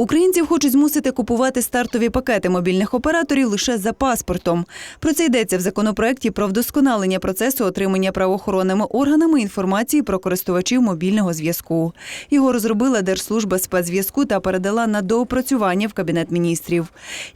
Українців хочуть змусити купувати стартові пакети мобільних операторів лише за паспортом. Про це йдеться в законопроекті про вдосконалення процесу отримання правоохоронними органами інформації про користувачів мобільного зв'язку. Його розробила Держслужба спецзв'язку та передала на доопрацювання в кабінет міністрів.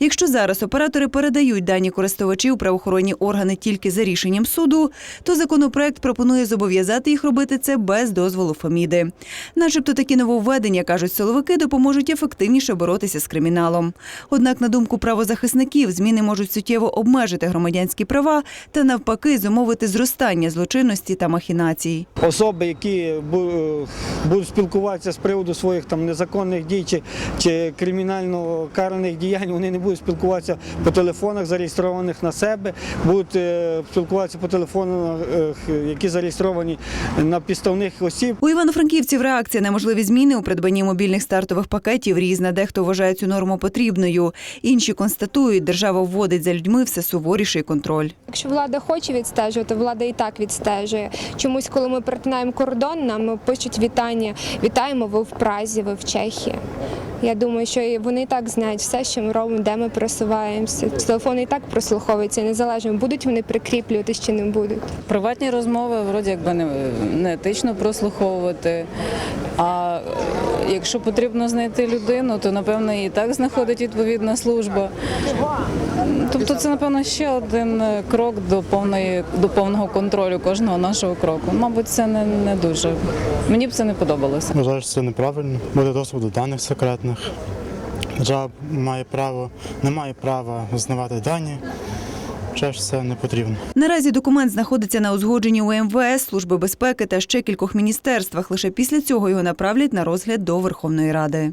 Якщо зараз оператори передають дані користувачів правоохоронні органи тільки за рішенням суду, то законопроект пропонує зобов'язати їх робити це без дозволу Феміди. Начебто такі нововведення, кажуть силовики, допоможуть ефективніше боротися з криміналом. Однак, на думку правозахисників, зміни можуть суттєво обмежити громадянські права та навпаки зумовити зростання злочинності та махінацій. особи, які бу- будуть спілкуватися з приводу своїх там незаконних дій чи, чи кримінально караних діянь, вони не будуть спілкуватися по телефонах, зареєстрованих на себе, будуть е, спілкуватися по телефонах, е, які зареєстровані на підставних осіб. У Івано-Франківців реакція на можливі зміни у придбанні мобільних стартових пакетів різна. Дехто вважає цю норму потрібною. Інші констатують, держава вводить за людьми все суворіший контроль. Якщо влада хоче відстежувати, влада і так відстежує. Чомусь, коли ми перетинаємо кордон, нам пишуть вітання. Вітаємо ви в Празі, ви в Чехії. Я думаю, що вони і так знають все, що ми робимо, де ми просуваємося. Телефони і так прослуховуються незалежно, будуть вони прикріплюватись чи не будуть. Приватні розмови вроді якби не, не етично прослуховувати. А якщо потрібно знайти людину, то напевно і так знаходить відповідна служба. Тобто це, напевно, ще один крок до повної до повного контролю кожного нашого кроку. Мабуть, це не, не дуже. Мені б це не подобалося. Вважаю, що це неправильно. Буде доступ до даних секретних. Держава має право, не має права знавати дані. Вважаю, ж це не потрібно. Наразі документ знаходиться на узгодженні у МВС, Служби безпеки та ще кількох міністерствах. Лише після цього його направлять на розгляд до Верховної Ради.